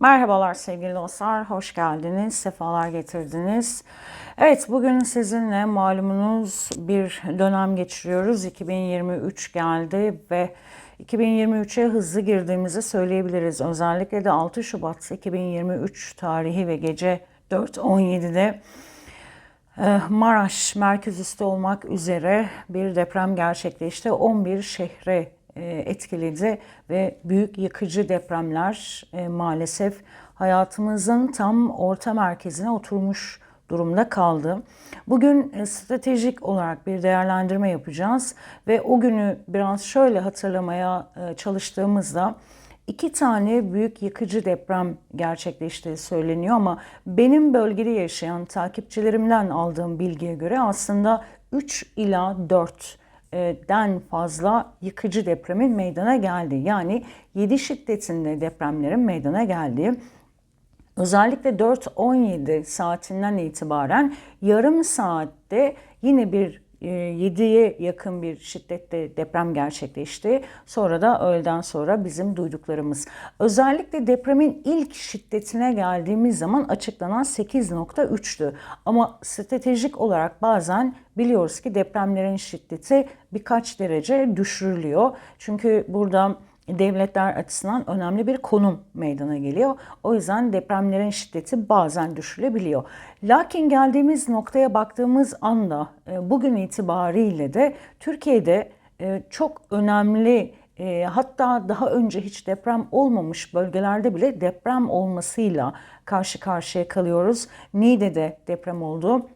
Merhabalar sevgili dostlar, hoş geldiniz, sefalar getirdiniz. Evet, bugün sizinle malumunuz bir dönem geçiriyoruz. 2023 geldi ve 2023'e hızlı girdiğimizi söyleyebiliriz. Özellikle de 6 Şubat 2023 tarihi ve gece 4.17'de eh, Maraş merkez üstü olmak üzere bir deprem gerçekleşti. 11 şehre e, etkiledi ve büyük yıkıcı depremler e, maalesef hayatımızın tam orta merkezine oturmuş durumda kaldı. Bugün e, stratejik olarak bir değerlendirme yapacağız ve o günü biraz şöyle hatırlamaya çalıştığımızda iki tane büyük yıkıcı deprem gerçekleştiği söyleniyor ama benim bölgede yaşayan takipçilerimden aldığım bilgiye göre aslında 3 ila 4 den fazla yıkıcı depremin meydana geldi. Yani 7 şiddetinde depremlerin meydana geldiği özellikle 4-17 saatinden itibaren yarım saatte yine bir 7'ye ee, yakın bir şiddette deprem gerçekleşti. Sonra da öğleden sonra bizim duyduklarımız. Özellikle depremin ilk şiddetine geldiğimiz zaman açıklanan 8.3'tü. Ama stratejik olarak bazen biliyoruz ki depremlerin şiddeti birkaç derece düşürülüyor. Çünkü burada devletler açısından önemli bir konum meydana geliyor. O yüzden depremlerin şiddeti bazen düşülebiliyor. Lakin geldiğimiz noktaya baktığımız anda e, bugün itibariyle de Türkiye'de e, çok önemli e, hatta daha önce hiç deprem olmamış bölgelerde bile deprem olmasıyla karşı karşıya kalıyoruz. Niğde'de deprem oldu.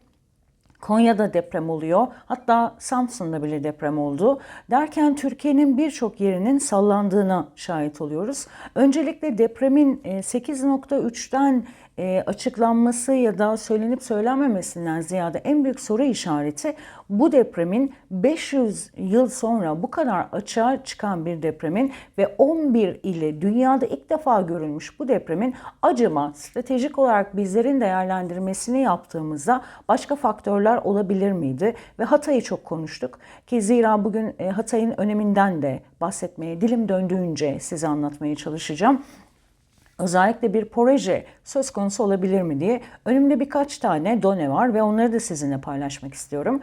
Konya'da deprem oluyor. Hatta Samsun'da bile deprem oldu. Derken Türkiye'nin birçok yerinin sallandığına şahit oluyoruz. Öncelikle depremin 8.3'ten e, e, açıklanması ya da söylenip söylenmemesinden ziyade en büyük soru işareti bu depremin 500 yıl sonra bu kadar açığa çıkan bir depremin ve 11 ile dünyada ilk defa görülmüş bu depremin acaba stratejik olarak bizlerin değerlendirmesini yaptığımızda başka faktörler olabilir miydi? Ve Hatay'ı çok konuştuk ki zira bugün e, Hatay'ın öneminden de bahsetmeye dilim döndüğünce size anlatmaya çalışacağım özellikle bir proje söz konusu olabilir mi diye önümde birkaç tane done var ve onları da sizinle paylaşmak istiyorum.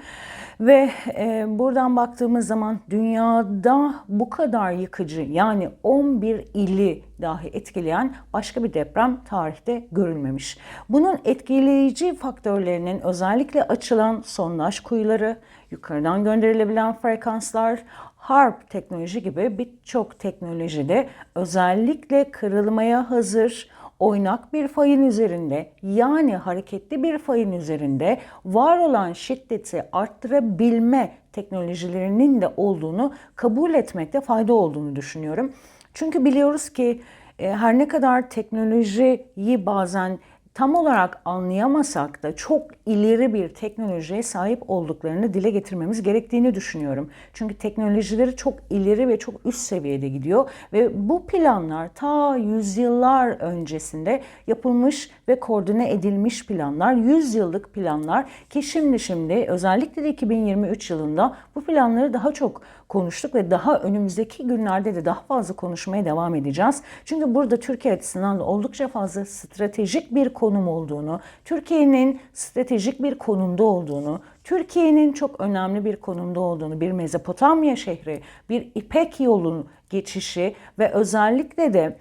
Ve e, buradan baktığımız zaman dünyada bu kadar yıkıcı yani 11 ili dahi etkileyen başka bir deprem tarihte görülmemiş. Bunun etkileyici faktörlerinin özellikle açılan sondaj kuyuları, yukarıdan gönderilebilen frekanslar, harp teknoloji gibi birçok teknolojide özellikle kırılmaya hazır oynak bir fayın üzerinde yani hareketli bir fayın üzerinde var olan şiddeti arttırabilme teknolojilerinin de olduğunu kabul etmekte fayda olduğunu düşünüyorum. Çünkü biliyoruz ki e, her ne kadar teknolojiyi bazen tam olarak anlayamasak da çok ileri bir teknolojiye sahip olduklarını dile getirmemiz gerektiğini düşünüyorum. Çünkü teknolojileri çok ileri ve çok üst seviyede gidiyor ve bu planlar ta yüzyıllar öncesinde yapılmış ve koordine edilmiş planlar, yüzyıllık planlar ki şimdi şimdi özellikle de 2023 yılında bu planları daha çok konuştuk ve daha önümüzdeki günlerde de daha fazla konuşmaya devam edeceğiz. Çünkü burada Türkiye açısından da oldukça fazla stratejik bir konum olduğunu, Türkiye'nin stratejik bir konumda olduğunu, Türkiye'nin çok önemli bir konumda olduğunu, bir Mezopotamya şehri, bir İpek yolunun geçişi ve özellikle de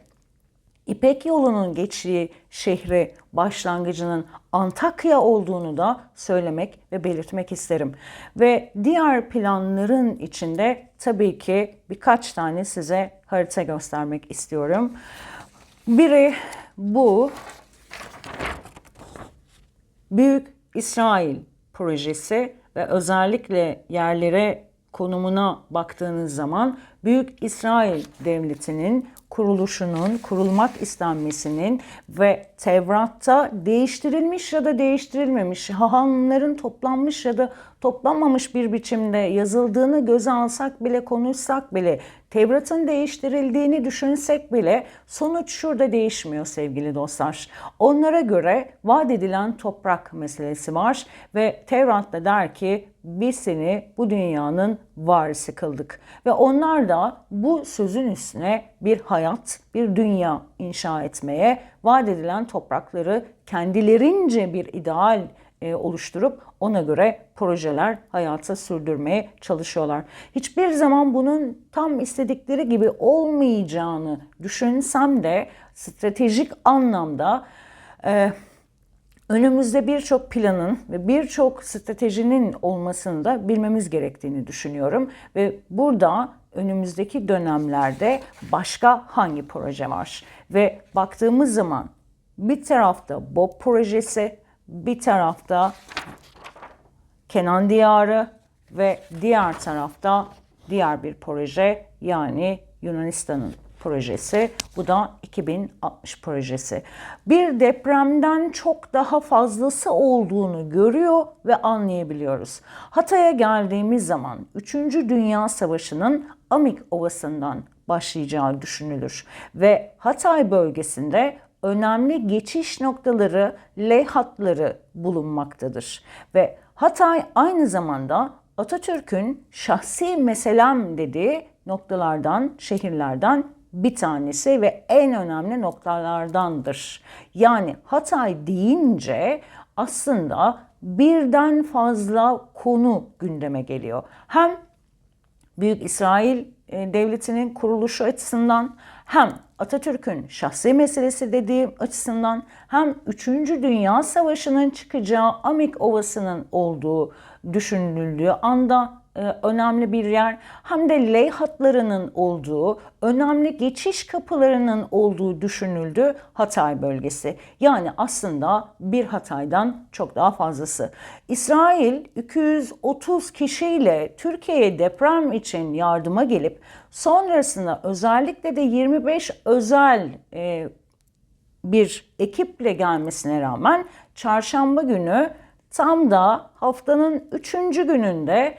İpek yolunun geçtiği şehri başlangıcının Antakya olduğunu da söylemek ve belirtmek isterim. Ve diğer planların içinde tabii ki birkaç tane size harita göstermek istiyorum. Biri bu Büyük İsrail projesi ve özellikle yerlere konumuna baktığınız zaman Büyük İsrail Devleti'nin kuruluşunun, kurulmak istenmesinin ve Tevrat'ta değiştirilmiş ya da değiştirilmemiş, hahamların toplanmış ya da toplanmamış bir biçimde yazıldığını göze alsak bile, konuşsak bile, Tevrat'ın değiştirildiğini düşünsek bile sonuç şurada değişmiyor sevgili dostlar. Onlara göre vaat edilen toprak meselesi var ve Tevrat da der ki biz seni bu dünyanın varisi kıldık. Ve onlar da bu sözün üstüne bir hayat, bir dünya inşa etmeye, vaat edilen toprakları kendilerince bir ideal e, oluşturup ona göre projeler hayata sürdürmeye çalışıyorlar. Hiçbir zaman bunun tam istedikleri gibi olmayacağını düşünsem de stratejik anlamda e, önümüzde birçok planın ve birçok stratejinin olmasını da bilmemiz gerektiğini düşünüyorum. Ve burada önümüzdeki dönemlerde başka hangi proje var? Ve baktığımız zaman bir tarafta BOP projesi, bir tarafta Kenan Diyarı ve diğer tarafta diğer bir proje yani Yunanistan'ın projesi. Bu da 2060 projesi. Bir depremden çok daha fazlası olduğunu görüyor ve anlayabiliyoruz. Hatay'a geldiğimiz zaman 3. Dünya Savaşı'nın Amik Ovası'ndan başlayacağı düşünülür ve Hatay bölgesinde önemli geçiş noktaları, L hatları bulunmaktadır. Ve Hatay aynı zamanda Atatürk'ün şahsi meselem dediği noktalardan, şehirlerden bir tanesi ve en önemli noktalardandır. Yani Hatay deyince aslında birden fazla konu gündeme geliyor. Hem Büyük İsrail e, Devleti'nin kuruluşu açısından hem Atatürk'ün şahsi meselesi dediğim açısından hem 3. Dünya Savaşı'nın çıkacağı Amik Ovası'nın olduğu düşünüldüğü anda önemli bir yer hem de ley hatlarının olduğu, önemli geçiş kapılarının olduğu düşünüldü Hatay bölgesi. Yani aslında bir Hatay'dan çok daha fazlası. İsrail 230 kişiyle Türkiye'ye deprem için yardıma gelip sonrasında özellikle de 25 özel e, bir ekiple gelmesine rağmen çarşamba günü tam da haftanın 3. gününde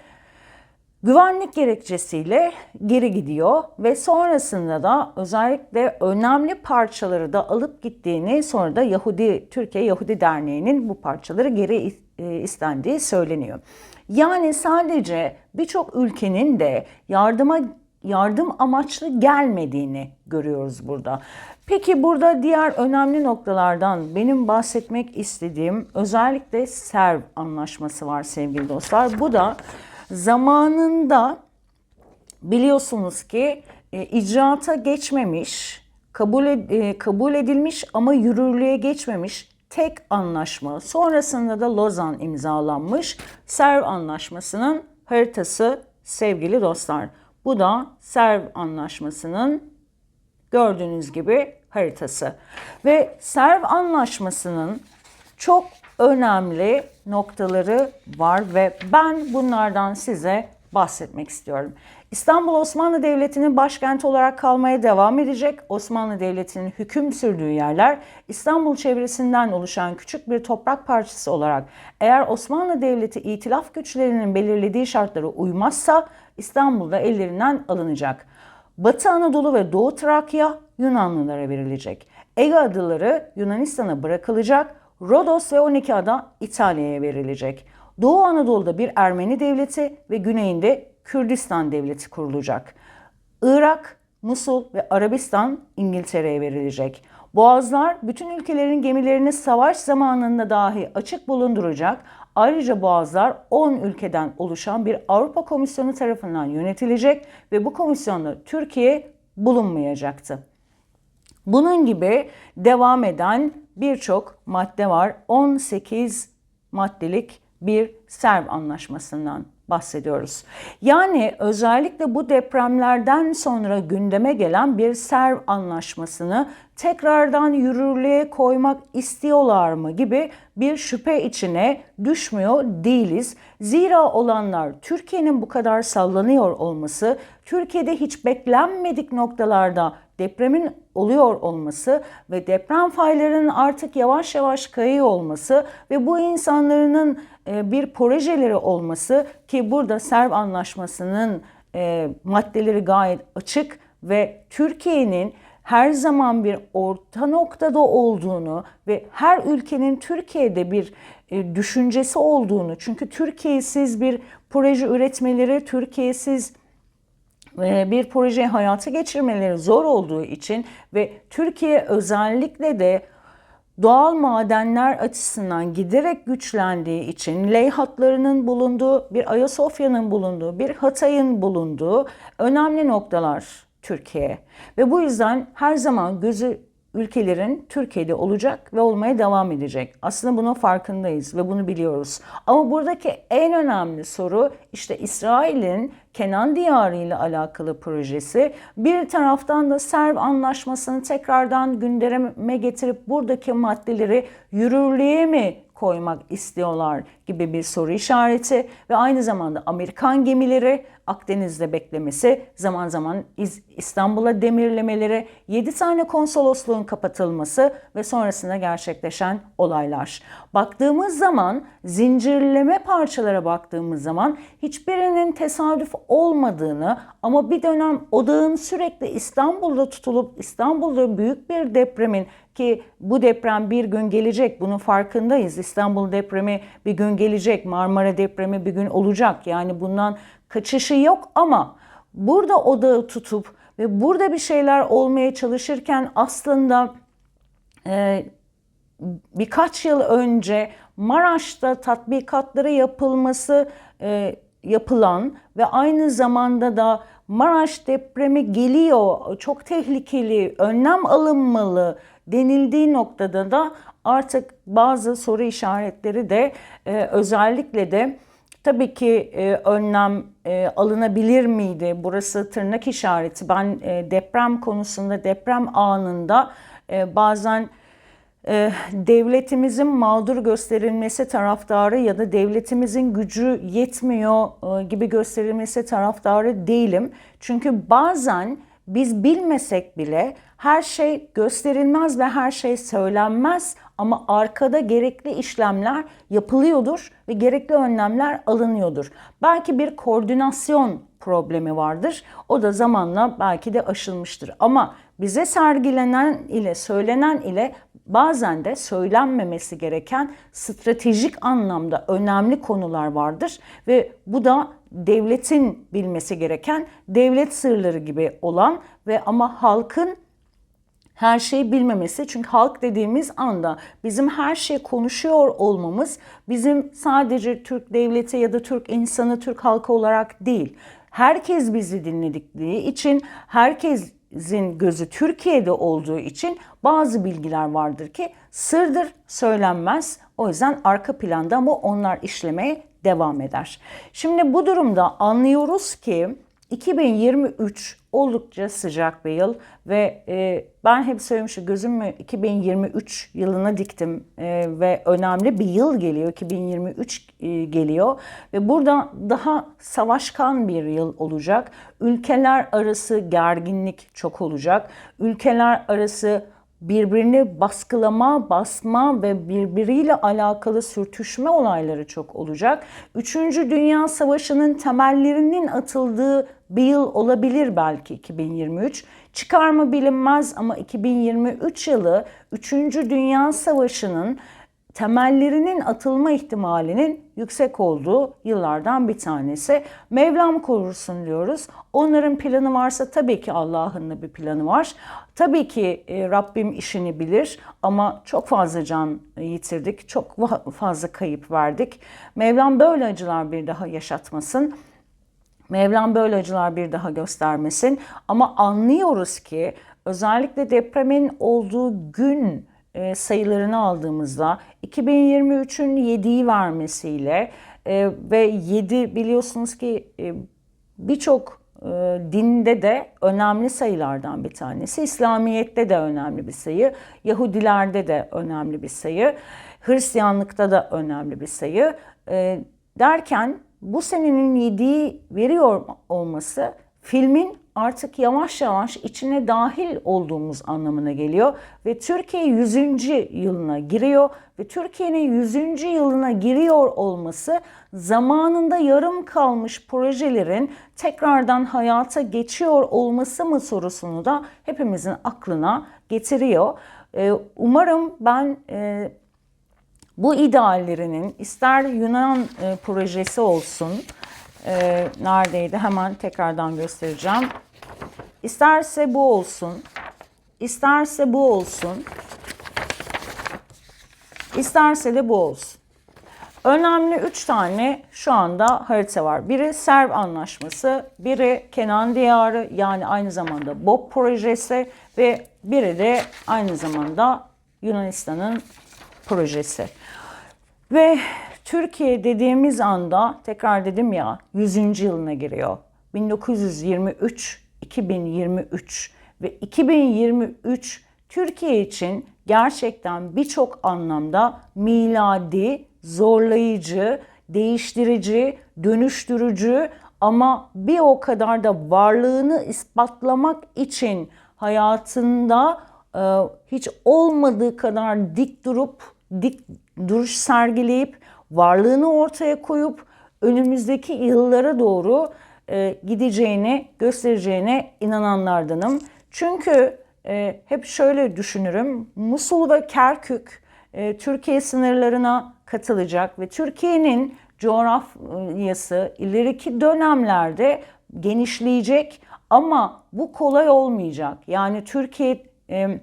güvenlik gerekçesiyle geri gidiyor ve sonrasında da özellikle önemli parçaları da alıp gittiğini sonra da Yahudi Türkiye Yahudi Derneği'nin bu parçaları geri e, istendiği söyleniyor. Yani sadece birçok ülkenin de yardıma yardım amaçlı gelmediğini görüyoruz burada. Peki burada diğer önemli noktalardan benim bahsetmek istediğim özellikle Serv anlaşması var sevgili dostlar. Bu da zamanında biliyorsunuz ki e, icraata geçmemiş, kabul, ed, e, kabul edilmiş ama yürürlüğe geçmemiş tek anlaşma. Sonrasında da Lozan imzalanmış Serv Anlaşması'nın haritası sevgili dostlar. Bu da Serv Anlaşması'nın gördüğünüz gibi haritası. Ve Serv Anlaşması'nın çok önemli noktaları var ve ben bunlardan size bahsetmek istiyorum. İstanbul Osmanlı Devleti'nin başkenti olarak kalmaya devam edecek. Osmanlı Devleti'nin hüküm sürdüğü yerler İstanbul çevresinden oluşan küçük bir toprak parçası olarak eğer Osmanlı Devleti itilaf güçlerinin belirlediği şartlara uymazsa İstanbul'da ellerinden alınacak. Batı Anadolu ve Doğu Trakya Yunanlılara verilecek. Ege adaları Yunanistan'a bırakılacak. Rodos ve 12 ada İtalya'ya verilecek. Doğu Anadolu'da bir Ermeni devleti ve güneyinde Kürdistan devleti kurulacak. Irak, Musul ve Arabistan İngiltere'ye verilecek. Boğazlar bütün ülkelerin gemilerini savaş zamanında dahi açık bulunduracak. Ayrıca boğazlar 10 ülkeden oluşan bir Avrupa Komisyonu tarafından yönetilecek ve bu komisyonda Türkiye bulunmayacaktı. Bunun gibi devam eden birçok madde var. 18 maddelik bir Serv Anlaşması'ndan bahsediyoruz. Yani özellikle bu depremlerden sonra gündeme gelen bir Serv Anlaşması'nı tekrardan yürürlüğe koymak istiyorlar mı gibi bir şüphe içine düşmüyor değiliz. Zira olanlar Türkiye'nin bu kadar sallanıyor olması, Türkiye'de hiç beklenmedik noktalarda depremin oluyor olması ve deprem faylarının artık yavaş yavaş kayıyor olması ve bu insanların e, bir projeleri olması ki burada Serv Anlaşması'nın e, maddeleri gayet açık ve Türkiye'nin her zaman bir orta noktada olduğunu ve her ülkenin Türkiye'de bir e, düşüncesi olduğunu çünkü Türkiye'siz bir proje üretmeleri, Türkiye'siz bir projeyi hayata geçirmeleri zor olduğu için ve Türkiye özellikle de doğal madenler açısından giderek güçlendiği için leyhatlarının bulunduğu, bir Ayasofya'nın bulunduğu, bir Hatay'ın bulunduğu önemli noktalar Türkiye. Ve bu yüzden her zaman gözü ülkelerin Türkiye'de olacak ve olmaya devam edecek. Aslında bunun farkındayız ve bunu biliyoruz. Ama buradaki en önemli soru işte İsrail'in Kenan Diyarı ile alakalı projesi. Bir taraftan da Serv Anlaşması'nı tekrardan gündeme getirip buradaki maddeleri yürürlüğe mi koymak istiyorlar gibi bir soru işareti ve aynı zamanda Amerikan gemileri Akdeniz'de beklemesi, zaman zaman İstanbul'a demirlemeleri, 7 tane konsolosluğun kapatılması ve sonrasında gerçekleşen olaylar. Baktığımız zaman zincirleme parçalara baktığımız zaman hiçbirinin tesadüf olmadığını ama bir dönem odağın sürekli İstanbul'da tutulup İstanbul'da büyük bir depremin ki bu deprem bir gün gelecek bunun farkındayız. İstanbul depremi bir gün gelecek, Marmara depremi bir gün olacak. Yani bundan kaçışı yok ama burada odağı tutup ve burada bir şeyler olmaya çalışırken aslında e, birkaç yıl önce Maraş'ta tatbikatları yapılması e, yapılan ve aynı zamanda da Maraş depremi geliyor, çok tehlikeli, önlem alınmalı denildiği noktada da artık bazı soru işaretleri de e, özellikle de tabii ki e, önlem e, alınabilir miydi? Burası tırnak işareti. Ben e, deprem konusunda deprem anında e, bazen e, devletimizin mağdur gösterilmesi taraftarı ya da devletimizin gücü yetmiyor e, gibi gösterilmesi taraftarı değilim. Çünkü bazen biz bilmesek bile her şey gösterilmez ve her şey söylenmez ama arkada gerekli işlemler yapılıyordur ve gerekli önlemler alınıyordur. Belki bir koordinasyon problemi vardır. O da zamanla belki de aşılmıştır. Ama bize sergilenen ile söylenen ile bazen de söylenmemesi gereken stratejik anlamda önemli konular vardır ve bu da devletin bilmesi gereken devlet sırları gibi olan ve ama halkın her şeyi bilmemesi. Çünkü halk dediğimiz anda bizim her şeyi konuşuyor olmamız bizim sadece Türk devleti ya da Türk insanı, Türk halkı olarak değil. Herkes bizi dinledikleri için, herkesin gözü Türkiye'de olduğu için bazı bilgiler vardır ki sırdır, söylenmez. O yüzden arka planda ama onlar işlemeye devam eder. Şimdi bu durumda anlıyoruz ki 2023 oldukça sıcak bir yıl ve e, ben hep söylemiştim gözümü 2023 yılına diktim e, ve önemli bir yıl geliyor 2023 e, geliyor ve burada daha savaşkan bir yıl olacak. Ülkeler arası gerginlik çok olacak. Ülkeler arası birbirini baskılama, basma ve birbiriyle alakalı sürtüşme olayları çok olacak. Üçüncü Dünya Savaşı'nın temellerinin atıldığı bir yıl olabilir belki 2023. Çıkar mı bilinmez ama 2023 yılı 3. Dünya Savaşı'nın temellerinin atılma ihtimalinin yüksek olduğu yıllardan bir tanesi. Mevlam korusun diyoruz. Onların planı varsa tabii ki Allah'ın da bir planı var. Tabii ki e, Rabbim işini bilir ama çok fazla can yitirdik, çok fazla kayıp verdik. Mevlam böyle acılar bir daha yaşatmasın. Mevlam böyle acılar bir daha göstermesin. Ama anlıyoruz ki özellikle depremin olduğu gün e, sayılarını aldığımızda 2023'ün 7'yi vermesiyle e, ve 7 biliyorsunuz ki e, birçok dinde de önemli sayılardan bir tanesi. İslamiyet'te de önemli bir sayı, Yahudilerde de önemli bir sayı, Hristiyanlıkta da önemli bir sayı. Derken bu senenin 7'yi veriyor olması filmin artık yavaş yavaş içine dahil olduğumuz anlamına geliyor ve Türkiye 100. yılına giriyor ve Türkiye'nin 100. yılına giriyor olması zamanında yarım kalmış projelerin tekrardan hayata geçiyor olması mı sorusunu da hepimizin aklına getiriyor. Ee, umarım ben e, bu ideallerinin ister Yunan e, projesi olsun, e, neredeydi? Hemen tekrardan göstereceğim. İsterse bu olsun. İsterse bu olsun. İsterse de bu olsun. Önemli üç tane şu anda harita var. Biri Serv Anlaşması, biri Kenan Diyarı yani aynı zamanda BOP projesi ve biri de aynı zamanda Yunanistan'ın projesi. Ve Türkiye dediğimiz anda tekrar dedim ya 100. yılına giriyor. 1923, 2023 ve 2023 Türkiye için gerçekten birçok anlamda miladi, zorlayıcı, değiştirici, dönüştürücü ama bir o kadar da varlığını ispatlamak için hayatında e, hiç olmadığı kadar dik durup dik duruş sergileyip varlığını ortaya koyup önümüzdeki yıllara doğru e, gideceğini göstereceğine inananlardanım. Çünkü e, hep şöyle düşünürüm. Musul ve Kerkük e, Türkiye sınırlarına katılacak ve Türkiye'nin coğrafyası ileriki dönemlerde genişleyecek ama bu kolay olmayacak. Yani Türkiye e,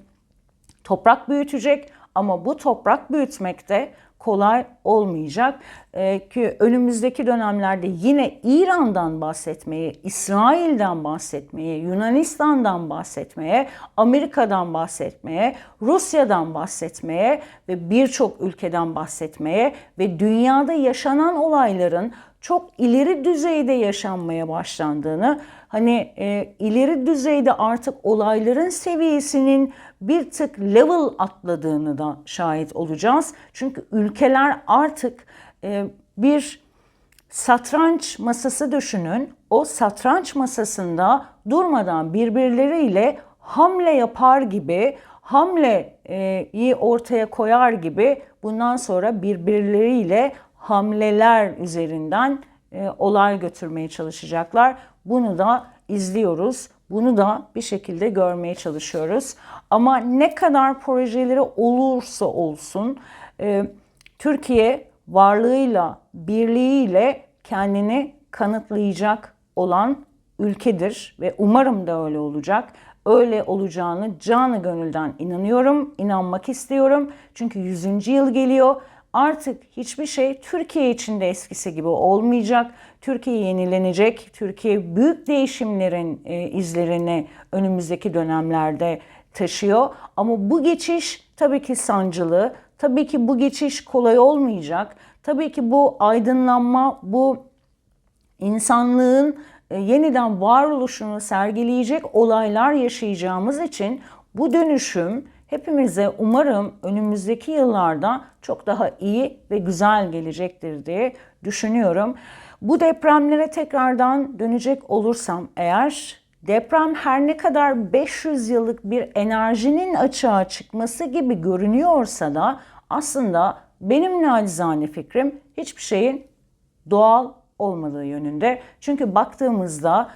toprak büyütecek ama bu toprak büyütmekte kolay olmayacak. Ee, ki önümüzdeki dönemlerde yine İran'dan bahsetmeye, İsrail'den bahsetmeye, Yunanistan'dan bahsetmeye, Amerika'dan bahsetmeye, Rusya'dan bahsetmeye ve birçok ülkeden bahsetmeye ve dünyada yaşanan olayların çok ileri düzeyde yaşanmaya başlandığını, hani e, ileri düzeyde artık olayların seviyesinin bir tık level atladığını da şahit olacağız. Çünkü ülkeler artık e, bir satranç masası düşünün. O satranç masasında durmadan birbirleriyle hamle yapar gibi, hamleyi ortaya koyar gibi bundan sonra birbirleriyle hamleler üzerinden e, olay götürmeye çalışacaklar. Bunu da izliyoruz. Bunu da bir şekilde görmeye çalışıyoruz. Ama ne kadar projeleri olursa olsun e, Türkiye varlığıyla, birliğiyle kendini kanıtlayacak olan ülkedir ve umarım da öyle olacak. Öyle olacağını canı gönülden inanıyorum, inanmak istiyorum. Çünkü 100. yıl geliyor. Artık hiçbir şey Türkiye için de eskisi gibi olmayacak. Türkiye yenilenecek. Türkiye büyük değişimlerin e, izlerini önümüzdeki dönemlerde taşıyor. Ama bu geçiş tabii ki sancılı. Tabii ki bu geçiş kolay olmayacak. Tabii ki bu aydınlanma, bu insanlığın e, yeniden varoluşunu sergileyecek olaylar yaşayacağımız için bu dönüşüm hepimize umarım önümüzdeki yıllarda çok daha iyi ve güzel gelecektir diye düşünüyorum. Bu depremlere tekrardan dönecek olursam eğer deprem her ne kadar 500 yıllık bir enerjinin açığa çıkması gibi görünüyorsa da aslında benim nacizane fikrim hiçbir şeyin doğal olmadığı yönünde. Çünkü baktığımızda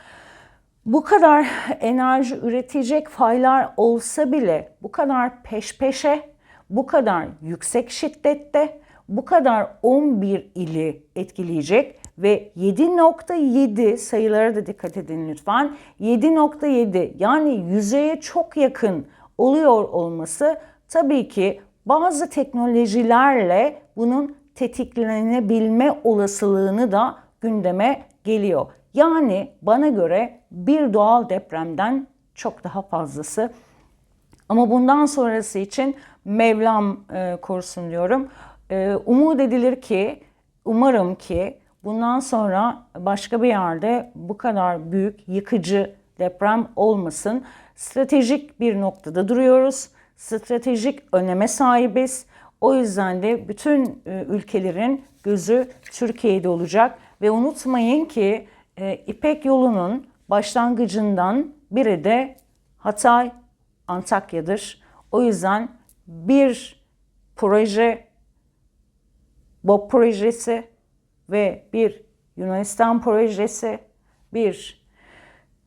bu kadar enerji üretecek faylar olsa bile bu kadar peş peşe, bu kadar yüksek şiddette, bu kadar 11 ili etkileyecek ve 7.7 sayılara da dikkat edin lütfen. 7.7 yani yüzeye çok yakın oluyor olması tabii ki bazı teknolojilerle bunun tetiklenebilme olasılığını da gündeme geliyor. Yani bana göre bir doğal depremden çok daha fazlası. Ama bundan sonrası için Mevlam e, korusun diyorum. E, umut edilir ki, umarım ki bundan sonra başka bir yerde bu kadar büyük yıkıcı deprem olmasın. Stratejik bir noktada duruyoruz. Stratejik öneme sahibiz. O yüzden de bütün e, ülkelerin gözü Türkiye'de olacak ve unutmayın ki e, İpek yolunun başlangıcından biri de Hatay, Antakya'dır. O yüzden bir proje, BOP projesi ve bir Yunanistan projesi, bir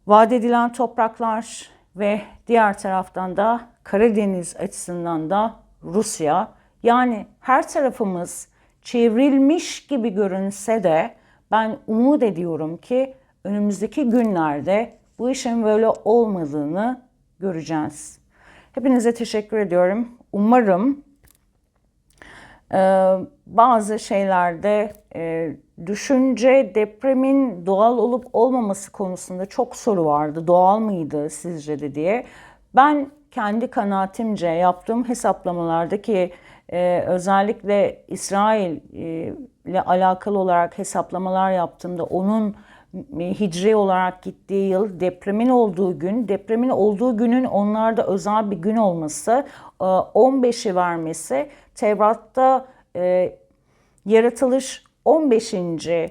vaat edilen topraklar ve diğer taraftan da Karadeniz açısından da Rusya. Yani her tarafımız çevrilmiş gibi görünse de Ben umut ediyorum ki önümüzdeki günlerde bu işin böyle olmadığını göreceğiz. Hepinize teşekkür ediyorum. Umarım e, bazı şeylerde e, düşünce depremin doğal olup olmaması konusunda çok soru vardı. Doğal mıydı sizce de diye. Ben kendi kanaatimce yaptığım hesaplamalardaki e, özellikle İsrail e, ile alakalı olarak hesaplamalar yaptığımda onun hicri olarak gittiği yıl depremin olduğu gün, depremin olduğu günün onlarda özel bir gün olması, 15'i vermesi, Tevrat'ta e, yaratılış 15. E,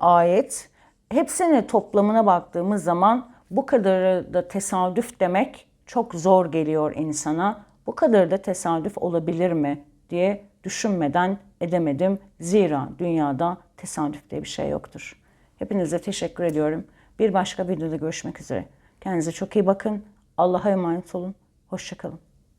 ayet, hepsinin toplamına baktığımız zaman bu kadarı da tesadüf demek çok zor geliyor insana. Bu kadar da tesadüf olabilir mi diye düşünmeden edemedim. Zira dünyada tesadüf diye bir şey yoktur. Hepinize teşekkür ediyorum. Bir başka videoda görüşmek üzere. Kendinize çok iyi bakın. Allah'a emanet olun. Hoşçakalın.